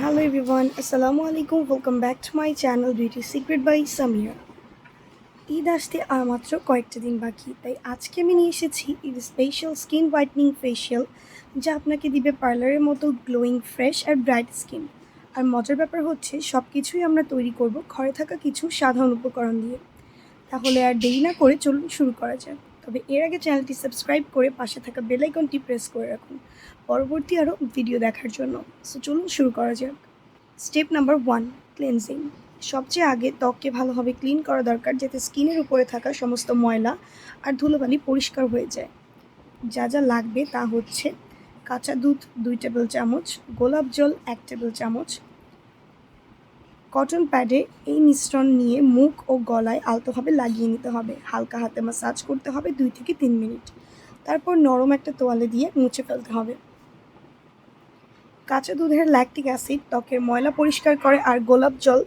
Hello everyone, Assalamu alaikum. Welcome back to my channel Beauty Secret by Samira. Eid আসতে আর মাত্র কয়েকটা দিন বাকি তাই আজকে আমি নিয়ে এসেছি Eid special skin whitening facial যা আপনাকে দিবে পার্লারের মতো গ্লোয়িং ফ্রেশ আর ব্রাইট স্কিন আর মজার ব্যাপার হচ্ছে সব কিছুই আমরা তৈরি করব ঘরে থাকা কিছু সাধারণ উপকরণ দিয়ে তাহলে আর দেরি না করে চলুন শুরু করা যাক তবে এর আগে চ্যানেলটি সাবস্ক্রাইব করে পাশে থাকা বেল আইকনটি প্রেস করে রাখুন। পরবর্তী আরও ভিডিও দেখার জন্য। সো চলুন শুরু করা যাক। Step number one, cleansing. সবচেয়ে আগে ত্বককে ভালোভাবে ক্লিন করা দরকার যাতে স্কিনের উপরে থাকা সমস্ত ময়লা আর ধুলোবালি পরিষ্কার হয়ে যায়। যা যা লাগবে তা হচ্ছে কাঁচা দুধ দুই টেবিল চামচ, গোলাপ জল এক টেবিল চামচ কটন প্যাডে এই মিশ্রণ নিয়ে মুখ ও গলায় আলতোভাবে লাগিয়ে নিতে হবে। হালকা হাতে মাসাজ করতে হবে দুই থেকে তিন মিনিট। তারপর নরম একটা তোয়ালে দিয়ে মুছে ফেলতে হবে। কাঁচা দুধের ল্যাকটিক অ্যাসিড ত্বকের ময়লা পরিষ্কার করে আর গোলাপ জল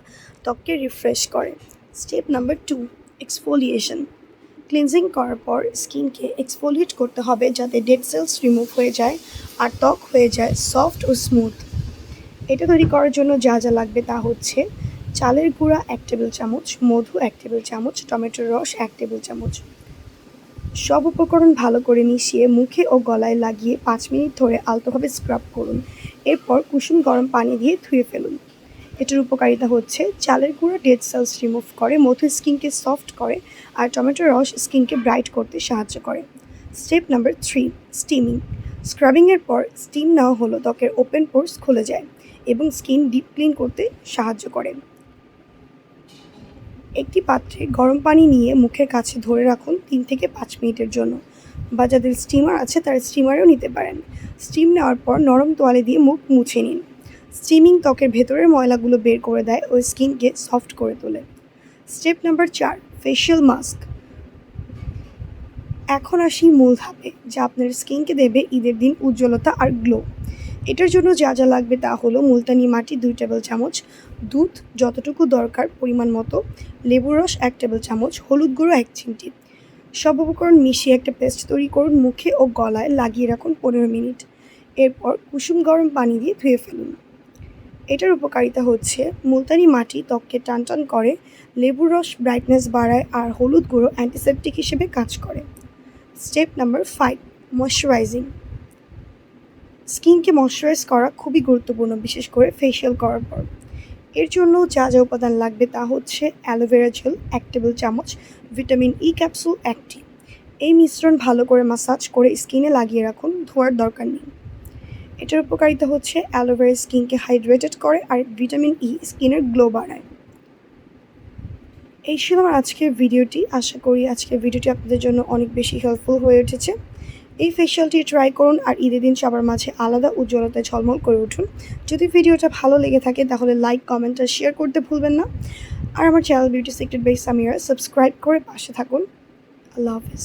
ত্বককে রিফ্রেশ করে। Step number two exfoliation cleansing করার পর স্কিনকে এক্সফোলিয়েট করতে হবে যাতে ডেড সেলস রিমুভ হয়ে যায় আর ত্বক হয়ে যায় সফট ও স্মুথ এটা তৈরি করার জন্য যা যা লাগবে তা হচ্ছে চালের গুঁড়া এক টেবিল চামচ, মধু এক টেবিল চামচ, টমেটোর রস এক টেবিল চামচ। সব উপকরণ ভালো করে মিশিয়ে মুখে ও গলায় লাগিয়ে পাঁচ মিনিট ধরে আলতোভাবে স্ক্রাব করুন। এরপর কুসুম গরম পানি দিয়ে ধুয়ে ফেলুন। এটার উপকারিতা হচ্ছে চালের গুঁড়ো ডেড সেলস রিমুভ করে, মধু স্কিনকে সফট করে আর টমেটোর রস স্কিনকে ব্রাইট করতে সাহায্য করে। Step number three, steaming. স্ক্রাবিংয়ের পর স্টিম নেওয়া হলো, ত্বকের ওপেন পোর্স খুলে যায় এবং স্কিন ডিপ ক্লিন করতে সাহায্য করে। একটি পাত্রে গরম পানি নিয়ে মুখের কাছে ধরে রাখুন তিন থেকে পাঁচ মিনিটের জন্য। বা যাদের স্টিমার আছে, তারা স্টিমারেও নিতে পারেন। স্টিম নেওয়ার পর নরম তোয়ালে দিয়ে মুখ মুছে নিন। স্টিমিং ত্বকের ভেতরের ময়লাগুলো বের করে দেয় ও স্কিনকে সফট করে তোলে। স্টেপ নাম্বার চার ফেশিয়াল মাস্ক এখন আসি মূল ধাপে, যা আপনার স্কিনকে দেবে ঈদের দিন উজ্জ্বলতা আর গ্লো এটার জন্য যা যা লাগবে তা হলো মুলতানি মাটি দুই টেবিল চামচ, দুধ যতটুকু দরকার পরিমাণ মতো, লেবুর রস এক টেবিল চামচ, হলুদ গুঁড়ো এক চিমটি। সব উপকরণ মিশিয়ে একটা পেস্ট তৈরি করুন মুখে ও গলায় লাগিয়ে রাখুন পনেরো মিনিট। এরপর কুসুম গরম পানি দিয়ে ধুয়ে ফেলুন। এটার উপকারিতা হচ্ছে মুলতানি মাটি ত্বককে টানটান করে, লেবুর রস ব্রাইটনেস বাড়ায় আর হলুদ গুঁড়ো অ্যান্টিসেপটিক হিসেবে কাজ করে। স্টেপ নাম্বার ফাইভ ময়শ্চারাইজিং স্কিনকে ময়শ্চারাইজ করা খুবই গুরুত্বপূর্ণ, বিশেষ করে ফেশিয়াল করার পর। এর জন্য যা যা উপাদান লাগবে তা হচ্ছে অ্যালোভেরা জেল, এক টেবিল চামচ, ভিটামিন ই ক্যাপসুল একটি এই মিশ্রণ ভালো করে মাসাজ করে স্কিনে লাগিয়ে রাখুন, ধোয়ার দরকার নেই। এটার উপকারিতা হচ্ছে অ্যালোভেরা স্কিনকে হাইড্রেটেড করে আর ভিটামিন ই স্কিনের গ্লো বাড়ায়। এই ছিল আমার আজকের ভিডিওটি। আশা করি আজকের ভিডিওটি আপনাদের জন্য অনেক বেশি হেল্পফুল হয়ে উঠেছে। এই ফেশিয়ালটি ট্রাই করুন আর ঈদের দিন সবার মাঝে আলাদা উজ্জ্বলতায় ঝলমল করে উঠুন। যদি ভিডিওটা ভালো লেগে থাকে তাহলে লাইক কমেন্ট আর শেয়ার করতে ভুলবেন না। আর আমার channel beauty secret by Samira subscribe করে পাশে থাকুন। আল্লাহ হাফিজ।